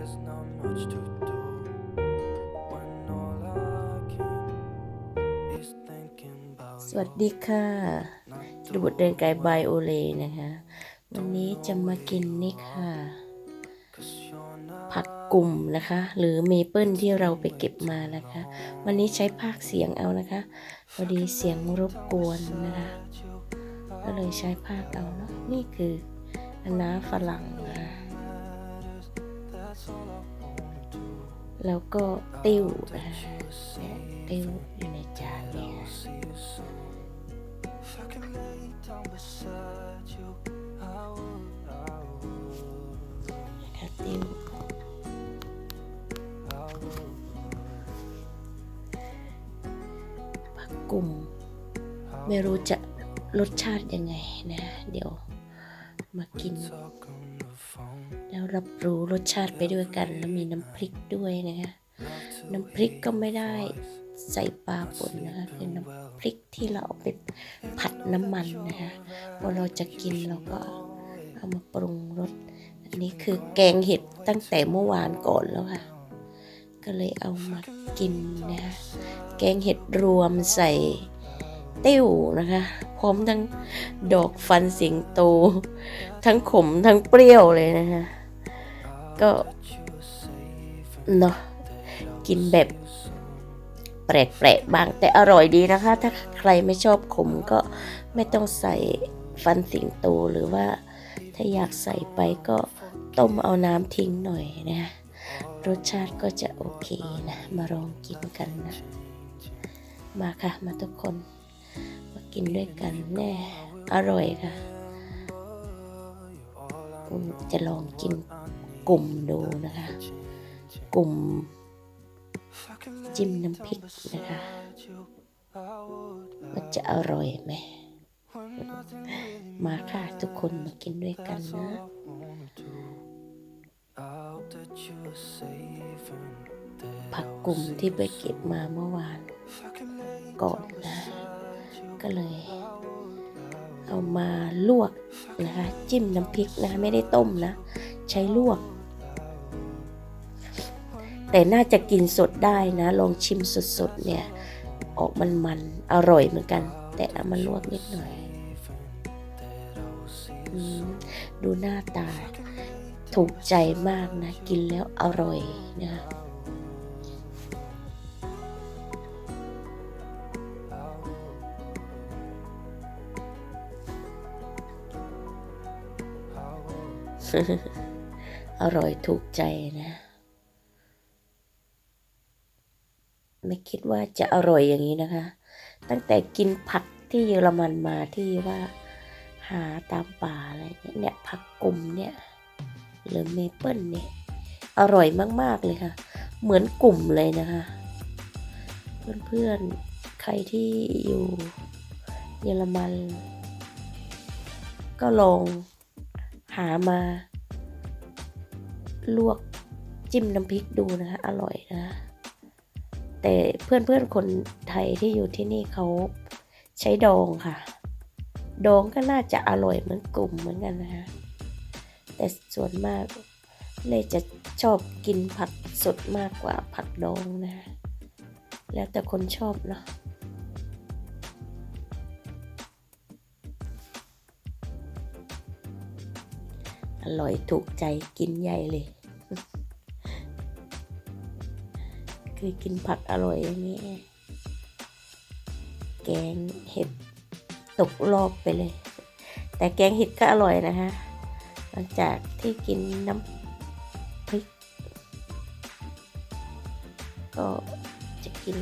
There's not much to do when all I can is thinking about สวัสดีค่ะดูบทเดินกายบายโอเลนะคะ วันนี้จะมากินนี่ค่ะ cause you're not ผักกลุ่มนะคะ หรือเมเปิลที่เราไปเก็บมานะคะ วันนี้ใช้ภาคเสียงเอานะคะพอดีเสียงรบกวนนะคะ ก็เลยใช้ภาคเอาเนาะนี่คืออันน้าฝรั่ง แล้วก็ติ้วนะคะเตียติ้วอยู่ในจานเนี่ย see you soon. If I can lay down beside you, I would, I would, นะคะติ้วผักกลุ่มไม่รู้จะรสชาติยังไงนะ เดี๋ยวมากิน แล้วรับรู้รสชาติไปด้วยกัน แล้วมีน้ำพริกด้วยนะคะน้ำพริกก็ไม่ได้ใส่ปลาป่นนะคะคือน้ำพริกที่เราเอาไปผัดน้ำมันนะคะพอเราจะกินเราก็เอามาปรุงรสอันนี้คือแกงเห็ดตั้งแต่เมื่อวานก่อนแล้วค่ะ ก็เลยเอามากินนะคะแกงเห็ดรวมใส่ ติ้วนะคะ พร้อมทั้งดอกฟันสียงโต ทั้งขมทั้งเปรี้ยวเลยนะคะ ก็เนาะกินแบบแปลกๆบางแต่อร่อยดีนะคะ ถ้าใครไม่ชอบขมก็ไม่ต้องใส่ฟันสิงโตหรือว่า ถ้าอยากใส่ไปก็ต้มเอาน้ำทิ้งหน่อยนะรสชาติก็จะโอเคนะ มาลองกินกันนะ มาค่ะ มาทุกคน มากินด้วยกันแน่ อร่อยค่ะอืมจะลองกินกลุ่มดูนะคะ กลุ่มจิ้มน้ำพริกนะคะ มันจะอร่อยไหม มาค่ะทุกคนมากินด้วยกันนะ I hope that you're safe and that ผักกลุ่มที่ไปเก็บมาเมื่อวาน if I can lay ก่อนนะ ก็เลย เอามาลวกนะคะจิ้มน้ำพริกนะคะไม่ได้ต้มนะ ใช้ลวก แต่น่าจะกินสดได้นะ ลองชิมสดๆเนี่ย ออกมันๆอร่อยเหมือนกัน แต่เอามาลวกนิดหน่อยอดูหน้าตาถูกใจมากนะ กินแล้วอร่อยนะ อร่อยถูกใจนะ ไม่คิดว่าจะอร่อยอย่างนี้นะคะ ตั้งแต่กินผักที่เยอรมันมาที่ว่าหาตามป่าอะไรเนี่ยเนี่ยผักกลุ่มเนี่ยหรือเมเปิลเนี่ยอร่อยมาก ๆ เลยค่ะ เหมือนกลุ่มเลยนะคะ เพื่อนๆ ใครที่อยู่เยอรมัน ก็ลอง หามา ลวกจิ้มน้ำพริกดูนะคะอร่อยนะแต่เพื่อนๆคนไทยที่อยู่ที่นี่เขาใช้ดองค่ะ ดองก็น่าจะอร่อยเหมือนกลุ่มเหมือนกันนะคะแต่ส่วนมากเลยจะชอบกินผักสดมากกว่าผักดองนะ แล้วแต่คนชอบเนาะ อร่อยถูกใจกินใหญ่เลย เคยกินผักอร่อยอย่างนี้ แกงเห็ดตกรอบไปเลย แต่แกงเห็ดก็อร่อยนะคะหลังจากที่กินน้ำพริก ก็จะกิน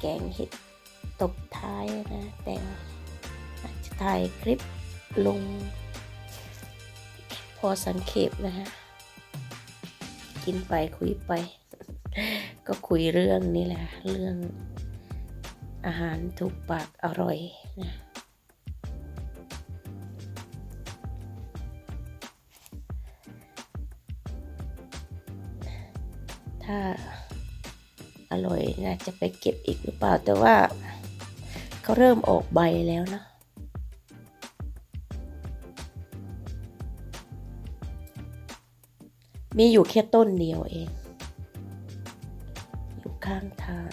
แกงเห็ดตบท้ายนะ แต่จะถ่ายคลิปลง อสังเขปนะฮะ กินไปคุยไป ก็คุยเรื่องนี้แหละ เรื่องอาหารถูกปากอร่อยนะถ้าอร่อยนะจะไปเก็บอีกหรือเปล่าแต่ว่าเขาเริ่มออกใบแล้วนะ มีอยู่แค่ต้นเดียวเอง อยู่ข้างทาง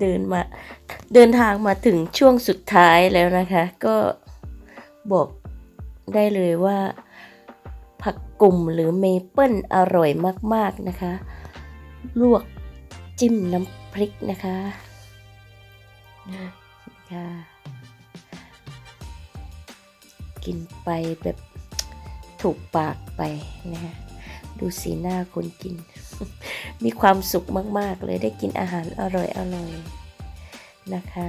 เดินมาเดินทางมาถึงช่วงสุดท้ายแล้วนะคะ ก็บอกได้เลยว่า ผักกลุ่มหรือเมเปิลอร่อยมากๆนะคะ ลวกจิ้มน้ำพริกนะคะค่ะกินไปแบบถูกปากไปนะคะดูสีหน้าคนกิน มีความสุขมาก ๆ เลยได้กินอาหารอร่อยๆนะคะ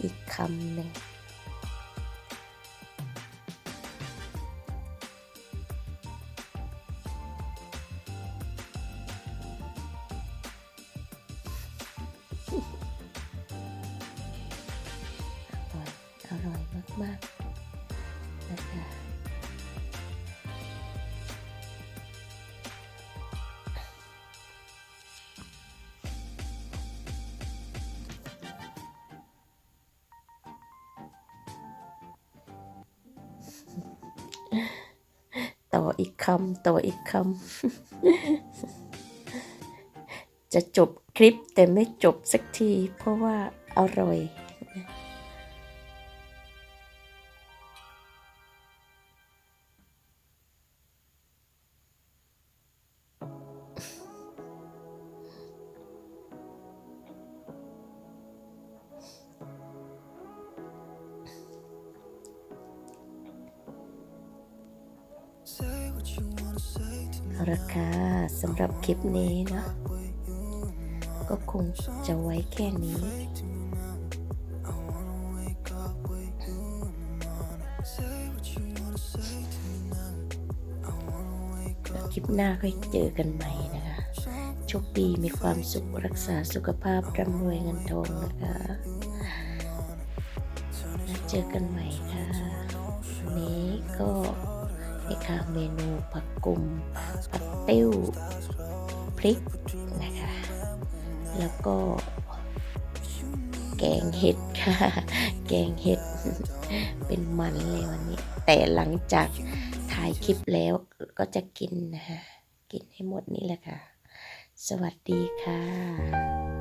อีกคำหนึ่ง ต่ออีกคำต่ออีกคำ จะจบคลิปแต่ไม่จบสักที เพราะว่าอร่อย เอาละค่ะสำหรับคลิปนี้เนะ ก็คงจะไว้แค่นี้ คลิปหน้าค่อยเจอกันใหม่นะคะ โชคดีมีความสุขรักษาสุขภาพร่ำรวยเงินทองนะคะแล้วเจอกันใหม่ค่ะ วันนี้ก็ นี่ค่ะเมนูผักกุมผักติ้วพริกนะคะ แล้วก็ แกงเห็ดค่ะ แกงเห็ด เป็นมันเลยวันนี้ แต่หลังจากถ่ายคลิปแล้วก็จะกินนะคะกินให้หมดนี่แหละค่ะ สวัสดีค่ะ